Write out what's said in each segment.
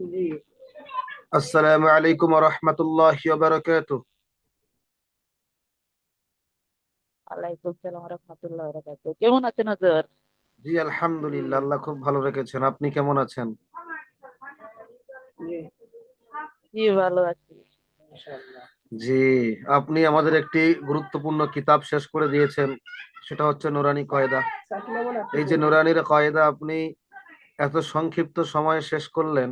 জি আসসালামু আলাইকুম ওয়া রাহমাতুল্লাহি ওয়া সালাম রহমতুল্লাহ বরকাতুহ। কেমন আছেন হুজুর জি আলহামদুলিল্লাহ আল্লাহ খুব ভালো রেখেছেন। আপনি কেমন আছেন? জি। জি ভালো আছি। জি আপনি আমাদের একটি গুরুত্বপূর্ণ কিতাব শেষ করে দিয়েছেন সেটা হচ্ছে নুরানি কয়দা। এই যে নুরানির কয়দা আপনি এত সংক্ষিপ্ত সময়ে শেষ করলেন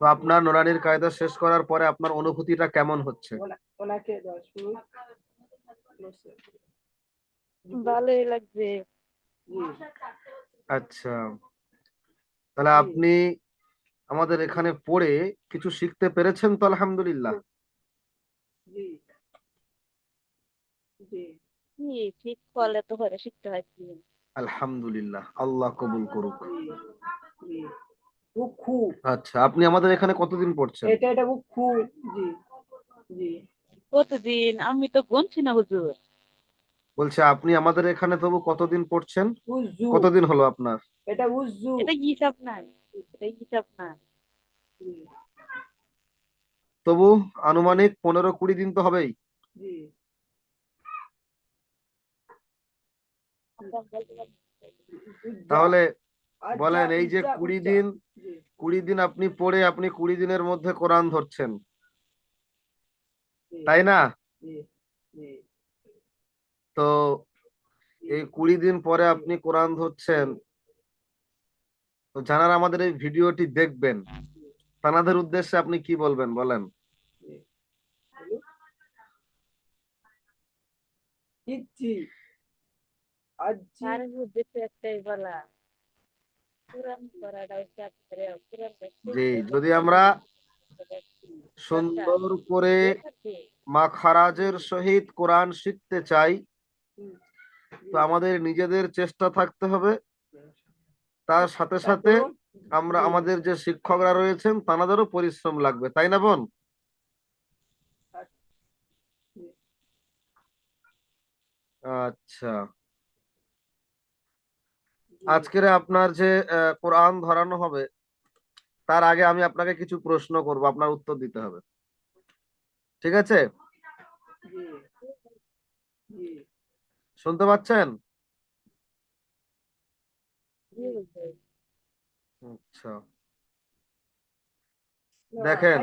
তো আপনার নুরানির কায়দা শেষ করার পরে আপনার অনুভূতিটা কেমন হচ্ছে? ওনাকে দশ মিনিট। ভালোই লাগছে আচ্ছা। তাহলে আপনি আমাদের এখানে পড়ে কিছু শিখতে পেরেছেন তো আলহামদুলিল্লাহ? জি। জি। কি ঠিক করলে তো পরে শিখতে হয়। কি আলহামদুলিল্লাহ। আল্লাহ কবুল করুক। উখু। আচ্ছা আপনি আমাদের এখানে কতদিন পড়ছেন? এটা এটা উখু জি জি। প্রতিদিন আমি তো গুনছি না হুজুর। বলছে আপনি আমাদের এখানে তবু কতদিন পড়ছেন? কতদিন হলো আপনার? এটা উজু। এটা হিসাব নাই? এটা হিসাব না তবু আনুমানিক পনেরো কুড়ি দিন তো হবেই। তাহলে আচ্ছা, বলেন এই যে কুড়ি দিন কুড়ি দিন আপনি পড়ে আপনি কুড়ি দিনের মধ্যে কোরআন ধরছেন। তাই না? তো এই কুড়ি দিন পরে আপনি কোরআন ধরছেন তো যারা আমাদের এই ভিডিওটি দেখবেন। তানাদের উদ্দেশ্যে আপনি কি বলবেন বলেন? কিচ্ছি আজ্জি আর উদ্দেশ্য একটাই বলা কোরআন পড়াটা স্টার্ট করে কোরআন জি যদি আমরা সুন্দর করে মাখারাজের সহিত কোরআন শিখতে চাই তো আমাদের নিজেদের চেষ্টা থাকতে হবে। তার সাথে সাথে আমরা আমাদের যে শিক্ষকরা রয়েছেন তানাদেরও পরিশ্রম লাগবে তাই না বোন? আচ্ছা। জি, আজকের আপনার যে কোরআন ধরানো হবে, তার আগে আমি আপনাকে কিছু প্রশ্ন করব, আপনার উত্তর দিতে হবে। ঠিক আছে? শুনতে পাচ্ছেন? আচ্ছা। দেখেন।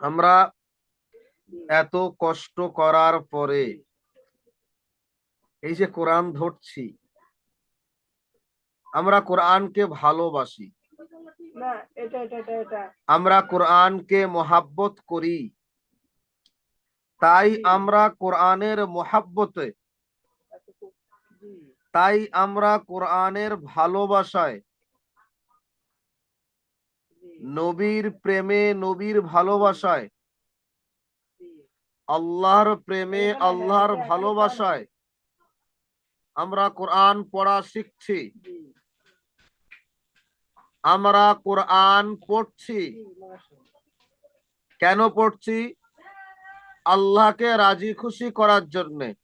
আমরা এত কষ্ট করার পরে, এই যে কোরআন ধরছি আমরা কোরআনকে ভালোবাসি। আমরা কোরআনকে মহাব্বত করি। তাই আমরা কোরআনের মহাব্বতে। তাই আমরা কোরআনের ভালোবাসায়। নবীর প্রেমে নবীর ভালোবাসায়। আল্লাহর প্রেমে আল্লাহর ভালোবাসায়। আমরা কোরআন পড়া শিখছি। আমরা কোরআন পড়ছি। কেন পড়ছি? আল্লাহকে রাজি খুশি করার জন্যে।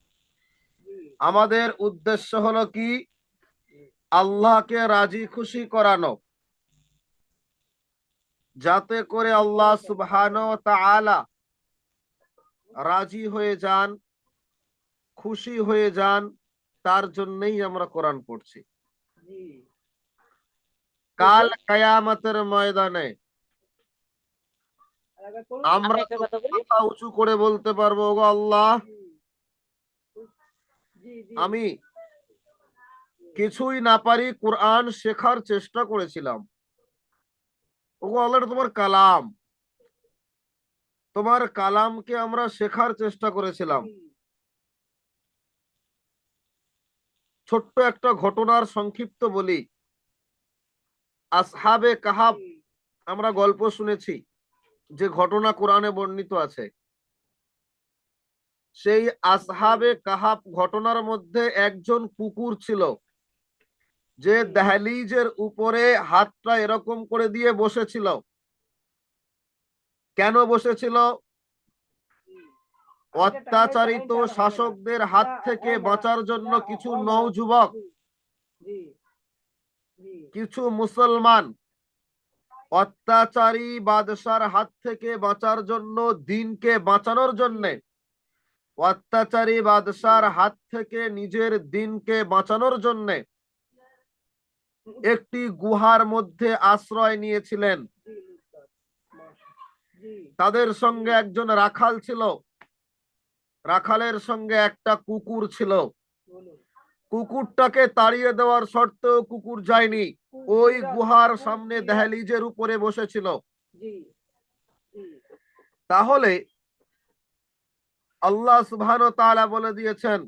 আমাদের উদ্দেশ্য হলো কি? আল্লাহকে রাজি খুশি করানো। যাতে করে আল্লাহ সুবহান তাআলা রাজি হয়ে যান, খুশি হয়ে যান, তার জন্যই আমরা কোরআন পড়ছি। কাল কায়ামতের ময়দানে আমরা উঁচু করে বলতে পারব গো আল্লাহ। আমি কিছুই না পারি কোরআন শেখার চেষ্টা করেছিলাম। ওগো আল্লাহ তোমার কালাম। তোমার কালামকে আমরা শেখার চেষ্টা করেছিলাম। ছোট্ট একটা ঘটনার সংক্ষিপ্ত বলি। আসহাবে কাহাব আমরা গল্প শুনেছি যে ঘটনা কোরআনে বর্ণিত আছে। সেই আসহাবে কাহাব ঘটনার মধ্যে একজন কুকুর ছিল যে দাহলিজের উপরে হাতটা এরকম করে দিয়ে বসেছিল। কেন বসেছিল? অত্যাচারিত শাসকদের হাত থেকে বাঁচার জন্য কিছু নওযুবক জি জি। কিছু মুসলমান অত্যাচারী বাদশার হাত থেকে বাঁচার জন্য দিনকে বাঁচানোর জন্যে অত্যাচারী বাদশার হাত থেকে নিজের দিনকে বাঁচানোর জন্যে একটি গুহার মধ্যে আশ্রয় নিয়েছিলেন। তাদের সঙ্গে একজন রাখাল ছিল। রাখালের সঙ্গে একটা কুকুর ছিল। কুকুরটাকে তাড়িয়ে দেওয়ার সত্ত্বেও কুকুর যায়নি। ওই গুহার সামনে দেহলিজের উপরে বসেছিল। তাহলে আল্লাহ সুবহান তাআলা বলে দিয়েছেন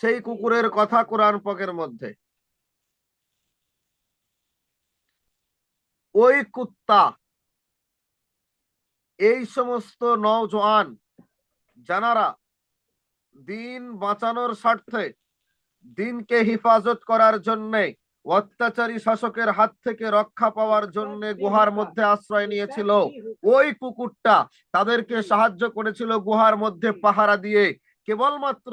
সেই কুকুরের কথা কোরআন পকের মধ্যে। ওই কুত্তা এই সমস্ত নওজোয়ান জানারা দিন বাঁচানোর স্বার্থে দিনকে হেফাজত করার জন্যে অত্যাচারী শাসকের হাত থেকে রক্ষা পাওয়ার জন্য গুহার মধ্যে আশ্রয় নিয়েছিল। ওই কুকুরটা তাদেরকে সাহায্য করেছিল গুহার মধ্যে পাহারা দিয়ে। কেবলমাত্র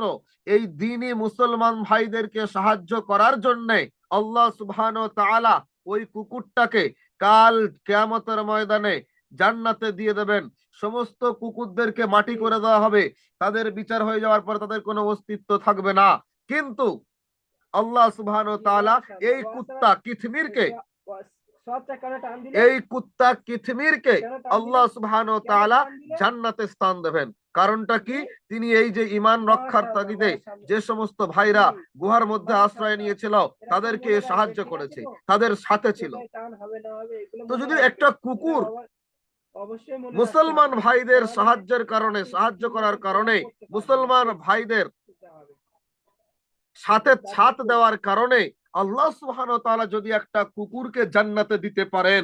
এই দিনই মুসলমান ভাইদেরকে সাহায্য করার জন্য আল্লাহ সুবহান তাআলা ওই কুকুরটাকে কাল কেয়ামতের ময়দানে জান্নাতে দিয়ে দেবেন। সমস্ত কুকুরদেরকে মাটি করে দেওয়া হবে। তাদের বিচার হয়ে যাওয়ার পর তাদের কোনো অস্তিত্ব থাকবে না। কিন্তু আল্লাহ সুবহান তাআলা এই কুত্তা কিথমিরকে এই কুত্তা কিথমিরকে আল্লাহ? সুবহান তাআলা জান্নাতে স্থান দেবেন। কারণটা কি? তিনি এই যে ইমান রক্ষার তাগিদে যে সমস্ত ভাইরা গুহার মধ্যে আশ্রয় নিয়েছিল, তাদেরকে সাহায্য করেছে। তাদের সাথে ছিল। তো যদি একটা কুকুর মুসলমান ভাইদের সাহায্যের কারণে সাহায্য করার কারণে মুসলমান ভাইদের সাথে ছাত দেওয়ার কারণে আল্লাহ সুবহান তাআলা যদি একটা কুকুরকে জান্নাতে দিতে পারেন।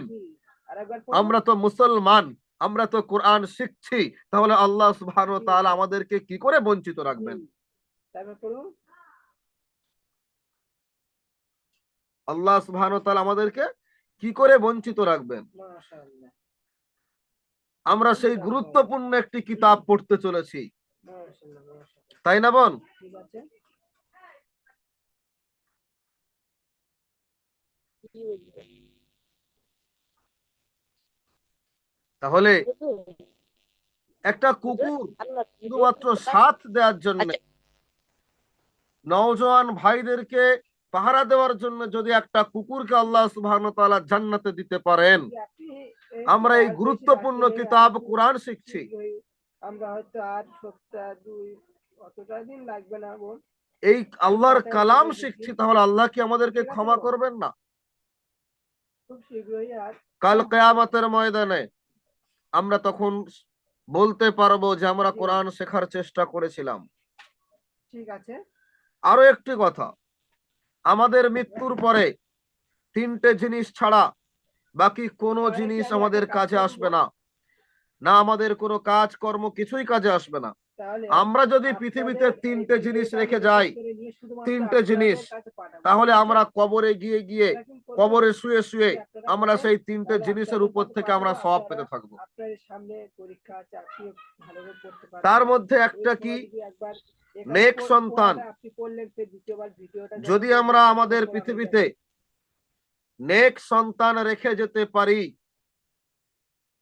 আমরা তো মুসলমান আমরা তো কোরআন শিখছি তাহলে আল্লাহ সুবহান তাআলা আমাদেরকে কি করে বঞ্চিত রাখবেন। আল্লাহ সুবহান তাআলা আমাদেরকে কি করে বঞ্চিত রাখবেন? আমরা সেই গুরুত্বপূর্ণ একটি কিতাব পড়তে চলেছি। তাই না, বোন? তাহলে একটা কুকুর শুধুমাত্র সাথ দেওয়ার জন্য। নওজোয়ান ভাইদেরকে পাহারা দেওয়ার জন্য যদি একটা কুকুরকে আল্লাহ ওয়া জান্নাতে দিতে পারেন আমরা এই গুরুত্বপূর্ণ কিতাব কোরআন শিখছি। আমরা হয়তো আর সপ্তাহ দুই অতটা দিন লাগবে না বোন। এই আল্লাহর কালাম শিখছি তাহলে আল্লাহ কি আমাদেরকে ক্ষমা করবেন না? কাল কেয়ামতের ময়দানে আমরা তখন বলতে পারব যে আমরা কোরআন শেখার চেষ্টা করেছিলাম। ঠিক আছে। আরও একটি কথা আমাদের মৃত্যুর পরে তিনটে জিনিস ছাড়া বাকি কোনো জিনিস আমাদের কাজে আসবে না। না আমাদের কোনো কাজ কর্ম কিছুই কাজে আসবে না। আমরা যদি পৃথিবীতে তিনটে জিনিস রেখে যাই তিনটে জিনিস, তাহলে আমরা কবরে গিয়ে গিয়ে কবরে শুয়ে শুয়ে আমরা সেই তিনটে জিনিসের উপর থেকে আমরা সব পেতে থাকব। তার মধ্যে একটা কি? নেক সন্তান। যদি আমরা আমাদের পৃথিবীতে। নেক সন্তান রেখে যেতে পারি।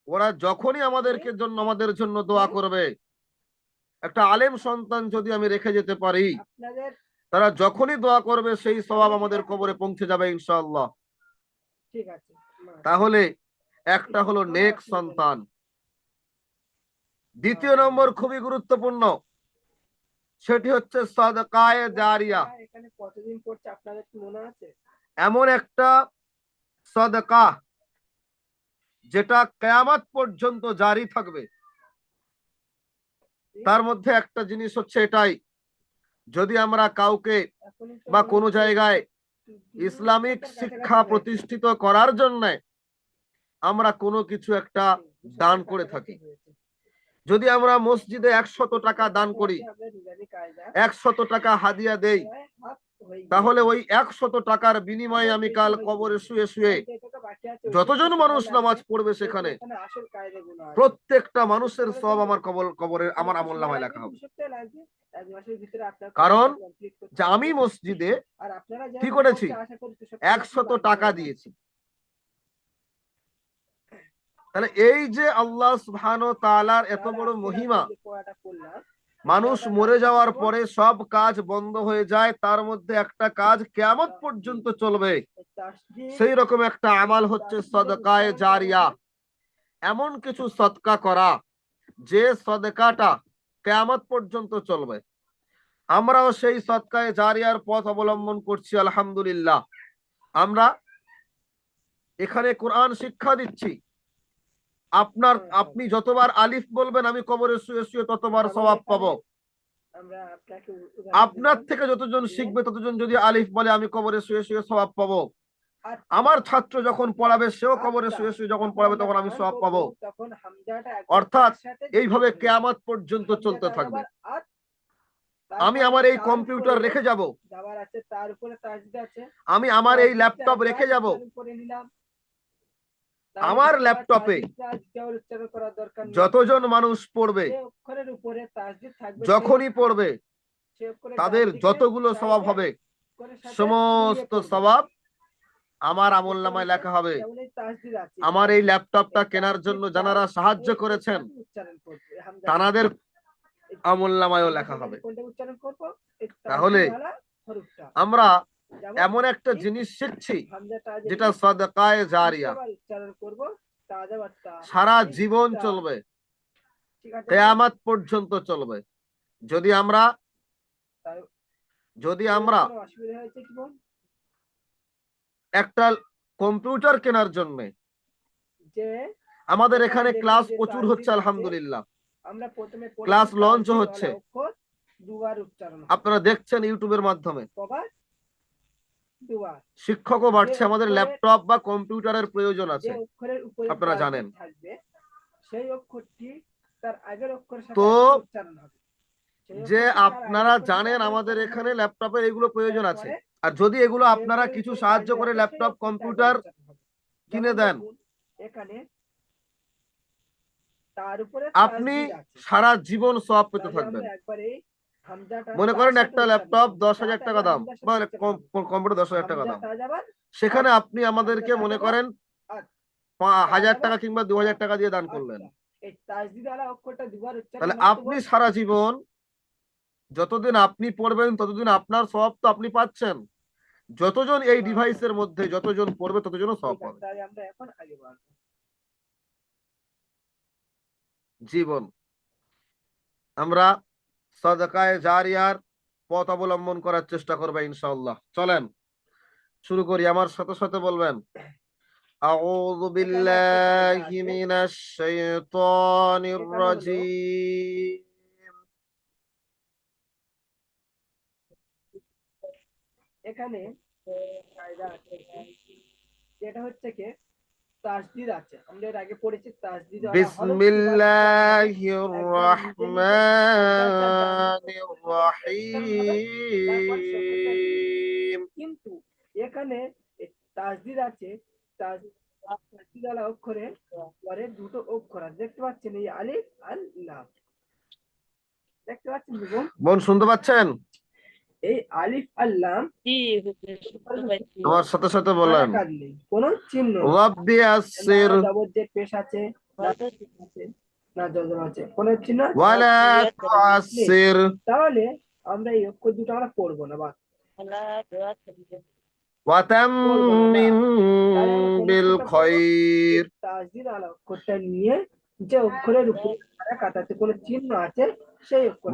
ওরা যখনই আমাদেরকে জন্য আমাদের জন্য দোয়া করবে। একটা আলেম সন্তান যদি আমি রেখে যেতে পারি তারা যখনই দোয়া করবে সেই স্বভাব আমাদের কবরে পৌঁছে যাবে মা- তাহলে একটা হলো নেক সন্তান। দ্বিতীয় নম্বর খুবই গুরুত্বপূর্ণ সেটি হচ্ছে সদকায়ে জারিয়া। এখানে কতদিন পড়ছে আপনাদের কি মনে আছে? এমন একটা সদকা, যেটা কেয়ামত পর্যন্ত জারি থাকবে। তার মধ্যে একটা জিনিস হচ্ছে এটাই, যদি আমরা কাউকে বা কোনো জায়গায় ইসলামিক শিক্ষা প্রতিষ্ঠিত করার জন্য আমরা কোনো কিছু একটা দান করে থাকি। যদি আমরা মসজিদে একশত টাকা দান করি, একশত টাকা হাদিয়া দেই তাহলে ওই একশত টাকার বিনিময়ে আমি কাল কবরে শুয়ে শুয়ে যতজন মানুষ নামাজ পড়বে সেখানে। প্রত্যেকটা মানুষের সব আমার কবর কবরের আমার আমল নামায় লেখা হবে কারণ আমি মসজিদে কি করেছি? একশত টাকা দিয়েছি তাহলে এই যে আল্লাহ সুবহান তাআলার এত বড় মহিমা মানুষ মরে যাওয়ার পরে সব কাজ বন্ধ হয়ে যায়, তার মধ্যে একটা কাজ কেয়ামত পর্যন্ত চলবে। সেই রকম একটা আমাল হচ্ছে সদকায় জারিয়া। এমন কিছু সদকা করা, যে সদকাটা কেয়ামত পর্যন্ত চলবে। আমরাও সেই সদকায়ে জারিয়ার পথ অবলম্বন করছি, আলহামদুলিল্লাহ। আমরা এখানে কোরআন শিক্ষা দিচ্ছি। আপনার আপনি যতবার আলিফ বলবেন আমি কবরে শুয়ে শুয়ে ততবার স্বভাব পাবো। আপনার থেকে যতজন শিখবে ততজন যদি আলিফ বলে আমি কবরে শুয়ে শুয়ে স্বভাব পাবো। আচ্ছা, আমার ছাত্র যখন পড়াবে সেও কবরে শুয়ে শুয়ে যখন পড়াবে তখন আমি সওয়াব পাবো। অর্থাৎ এইভাবে কেয়ামত পর্যন্ত চলতে থাকবে। আমি আমার এই কম্পিউটার রেখে যাব। আমি আমার এই ল্যাপটপ রেখে যাব উচ্চারণ করে নিলাম। তার আমার ল্যাপটপে। যতজন মানুষ পড়বে যখনই পড়বে তাদের যতগুলো স্বভাব হবে সমস্ত স্বভাব আমার আমল নামায় লেখা হবে। আমার এই। ল্যাপটপটা কেনার জন্য যারা সাহায্য করেছেন তানাদের আমল নামায়ও লেখা হবে। তাহলে আমরা এমন একটা জিনিস শিখছি যেটা সদকায়ে জারিয়া। সারা জীবন চলবে। কেয়ামত পর্যন্ত চলবে। যদি আমরা যদি আমরা একটা কম্পিউটার কেনার জন্য আমাদের এখানে ক্লাস প্রচুর হচ্ছে আলহামদুলিল্লাহ। আমরা প্রথমে ক্লাস লঞ্চ হচ্ছে। আপনারা দেখছেন ইউটিউবের মাধ্যমে। শিক্ষকও বাড়ছে আমাদের ল্যাপটপ বা কম্পিউটারের প্রয়োজন আছে আপনারা জানেন। সেই অক্ষরটি তার আগের অক্ষরের সাথে তো উচ্চারণ হবে যে আপনারা জানেন আমাদের এখানে। ল্যাপটপের এগুলো প্রয়োজন আছে আর যদি এগুলো আপনারা কিছু সাহায্য করে ল্যাপটপ কম্পিউটার। কিনে দেন আপনি সারা জীবন সব পেতে থাকবেন মনে করেন একটা ল্যাপটপ দশ হাজার টাকা দাম বা কম্পিউটার দশ হাজার টাকা দাম। সেখানে আপনি আমাদেরকে মনে করেন হাজার টাকা কিংবা দু হাজার টাকা দিয়ে দান করলেন। আচ্ছা, উচ্চারণ তাহলে আপনি? সারা জীবন যতদিন আপনি পড়বেন ততদিন আপনার সব তো আপনি পাচ্ছেন। যতজন এই ডিভাইসের মধ্যে যতজন পড়বে ততজন সব পাবে। জীবন। আমরা সদকায়ে জারিয়ার পথ অবলম্বন করার চেষ্টা করবে ইনশাআল্লাহ চলেন শুরু করি আমার সাথে সাথে বলবেন أعوذ بالله من الشيطان الرجيم এখানে কায়দা আছে যেটা হচ্ছে কি তাসদিদ আছে আমরা এর আগে পড়েছি কিন্তু এখানে আছে অক্ষরে পরে দুটো অক্ষর আছে দেখতে পাচ্ছেন এই আলিফ আল্লাহ দেখতে পাচ্ছেন বোন শুনতে পাচ্ছেন এই আলিফ আল্লাম আমার সাথে সাথে বলেন। কোনো চিহ্ন জের পেশ আছে না জজম আছে কোনো চিহ্ন আছে? তাহলে আমরা এই অক্ষর দুটো আমরা পড়ব না তাসদিদ আলা অক্ষরটা নিয়ে যে অক্ষরের উপরে কোনো চিহ্ন আছে সেই অক্ষর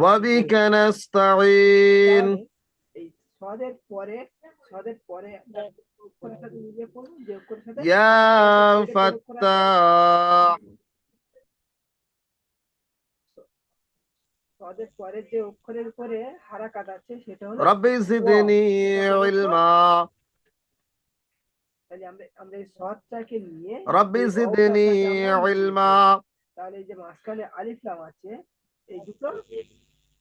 সদের পরে সদের পরে একটা অক্ষরের সাথে মিলিয়ে পড়ুন যে অক্ষরের সাথে ইয়া? ফাত্তাহ সদের পরে যে অক্ষরের উপরে হারাকাত আছে সেটা হলো রব্বি জিদনি ইলমা। তাহলে আমরা আমরা এই সদটাকে নিয়ে রব্বি জিদনি ইলমা। তাহলে যে মাঝখানে আলিফ লাম আছে এই দুটো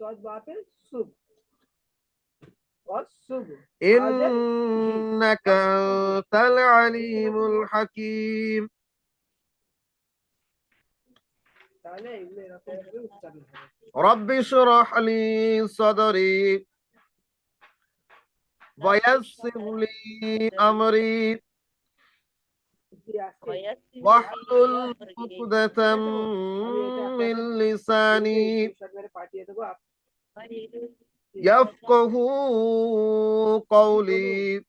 صاد বাপে সুব الصبح إنك أنت العليم الحكيم তাহলে এগুলো এরকম ভাবে উচ্চারণ হবে رب اشرح لي صدري ويسر لي أمري জি, আজকে ويسر واحلل لي أمري عقدة من لساني يفقهوا قولي.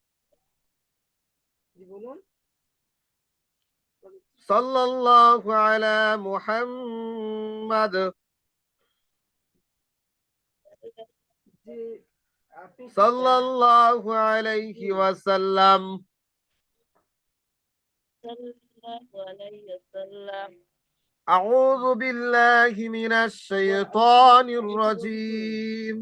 صلى الله على محمد. صلى الله عليه وسلم. صلى الله عليه وسلم. أعوذ بالله من الشيطان الرجيم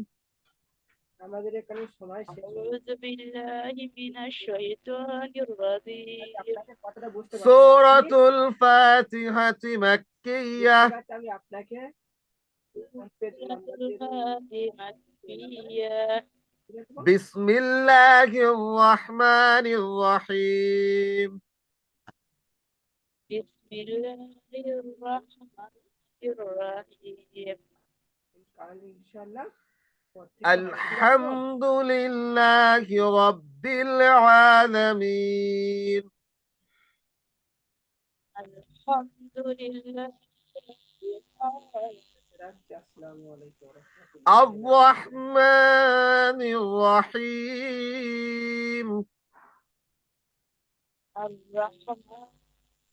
আমাদের এখানে সময় শেষ হয়ে أعوذ بالله من الشيطان الرجيم আপনাকে কথাটা বুঝতে পারছি না। سورة الفاتحة مكية ঠিক আছে, আমি আপনাকে পেজ নাম্বার দিয়ে দেবো। الفاتحة ঠিক আছে? بسم الله الرحمن الرحيم بسم الله الرحمن الرحيم إن شاء الله الحمد لله رب العالمين الحمد لله الرحمن الرحيم الرحمن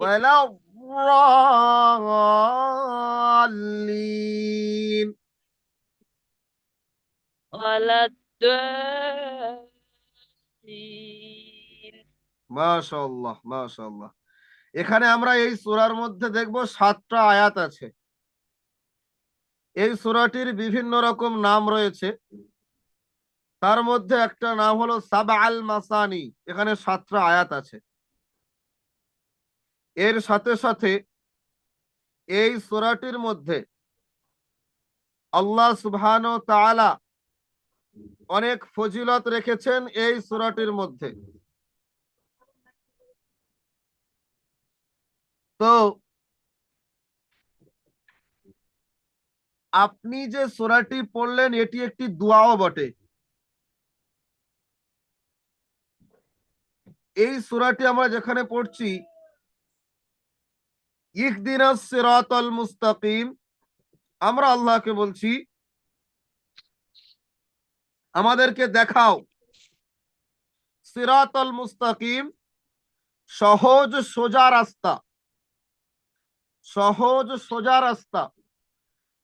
ولا الضالين ولا الضالين মাশাআল্লাহ মাশাআল্লাহ এখানে আমরা এই সূরার মধ্যে দেখব সাতটা আয়াত আছে এই সূরাটির বিভিন্ন রকম নাম রয়েছে তার মধ্যে একটা নাম হলো সাবা আল মাসানি এখানে সাতটা আয়াত আছে এর সাথে সাথে এই সোরাটির মধ্যে আল্লাহ তাআলা অনেক ফজিলত রেখেছেন এই সোরাটির মধ্যে। তো আপনি যে সোরাটি পড়লেন, এটি একটি দোয়াও বটে। এই সোরাটি আমরা যেখানে পড়ছি মুস্তাকিম। আমরা আল্লাহকে বলছি, আমাদেরকে দেখাও। সিরাতাল মুস্তাকিম, সহজ সোজা রাস্তা। সহজ সোজা রাস্তা।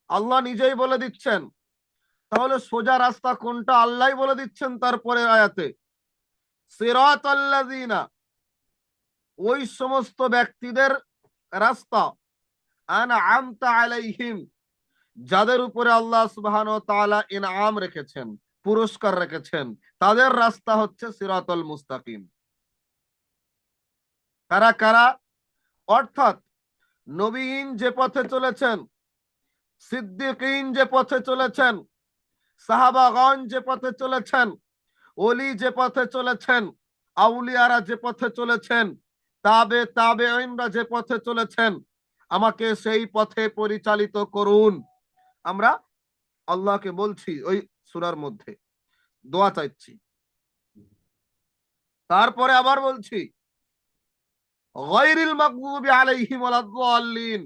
আল্লাহ নিজেই বলে দিচ্ছেন। তাহলে সোজা রাস্তা কোনটা? আল্লাহ বলে দিচ্ছেন তারপরে আয়াতে। সিরাত আল্লাযিনা ওই সমস্ত ব্যক্তিদের রাস্তা। আনআমতা আলাইহিম। যাদের উপরে আল্লাহ সুবহান তাআলা ইনআম রেখেছেন, পুরস্কার রেখেছেন, তাদের রাস্তা হচ্ছে সিরাতুল মুস্তাকিম। কারা কারা? অর্থাৎ নবীন যে পথে চলেছেন সিদ্দিকিন যে পথে চলেছেন, সাহাবাগণ যে পথে চলেছেন, ওলি যে পথে চলেছেন, আউলিয়ারা যে পথে চলেছেন তাবে তাবে যে পথে চলেছেন, আমাকে সেই পথে পরিচালিত করুন। আমরা আল্লাহকে বলছি ওই সুরার মধ্যে, দোয়া চাইছি। তারপরে আবার বলছি, গায়রিল মাগদুবি আলাইহিম ওয়ালাদ-দাল্লিন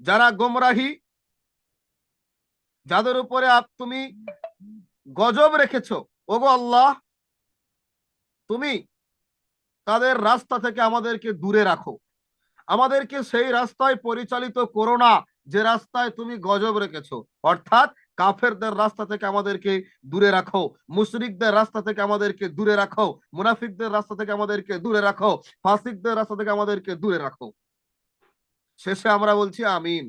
যারা গোমরাহি, যাদের উপরে তুমি গজব রেখেছো, ওগো আল্লাহ, তুমি তাদের রাস্তা থেকে আমাদেরকে দূরে রাখো। আমাদেরকে সেই রাস্তায় পরিচালিত করো না, যে রাস্তায় তুমি গজব রেখেছো। অর্থাৎ কাফেরদের রাস্তা থেকে আমাদেরকে দূরে রাখো, মুশরিকদের রাস্তা থেকে আমাদেরকে দূরে রাখো, মুনাফিকদের রাস্তা থেকে আমাদেরকে দূরে রাখো, ফাসিকদের রাস্তা থেকে আমাদেরকে দূরে রাখো। শেষে আমরা বলছি আমিন।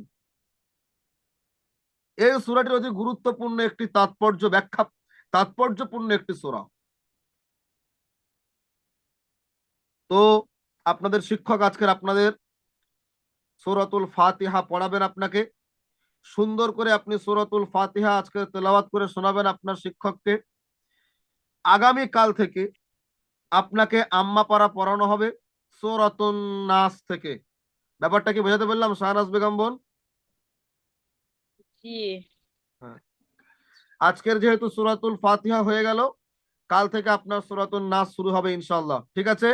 এই সূরাটির অতি গুরুত্বপূর্ণ একটি তাৎপর্য ব্যাখ্যা, তাৎপর্যপূর্ণ একটি সূরা। তো আপনাদের শিক্ষক আজকের আপনাদের সূরাতুল ফাতিহা পড়াবেন আপনাকে। সুন্দর করে আপনি সূরাতুল ফাতিহা আজকে তেলাওয়াত করে শোনাবেন আপনার শিক্ষককে। আগামী কাল থেকে আপনাকে আম্মা পাড়া পড়ানো হবে সূরাতুন নাস থেকে। ব্যাপারটা কি বোঝাতে পারলাম শাহনাজ বেগম বোন? জি। আজকের যেহেতু সূরাতুল ফাতিহা হয়ে গেল কাল থেকে আপনার সূরাতুন নাস শুরু হবে ইনশাল্লাহ ঠিক আছে?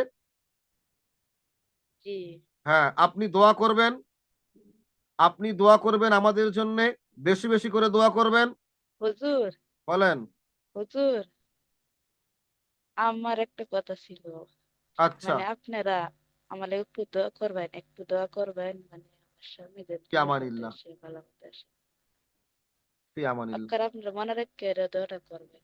হ্যাঁ আপনি দোয়া করবেন। আপনি দোয়া করবেন আমাদের জন্য। বেশি বেশি করে দোয়া করবেন। হুজুর। বলেন। হুজুর আমার একটা কথা ছিল। আচ্ছা। মানে আপনারা আমার একটু দোয়া করবেন একটু দোয়া করবেন মানে আমার স্বামী কি আমানিল্লাহ। ভালো আপনারা আপনারা মনে রেখে দোয়াটা করবেন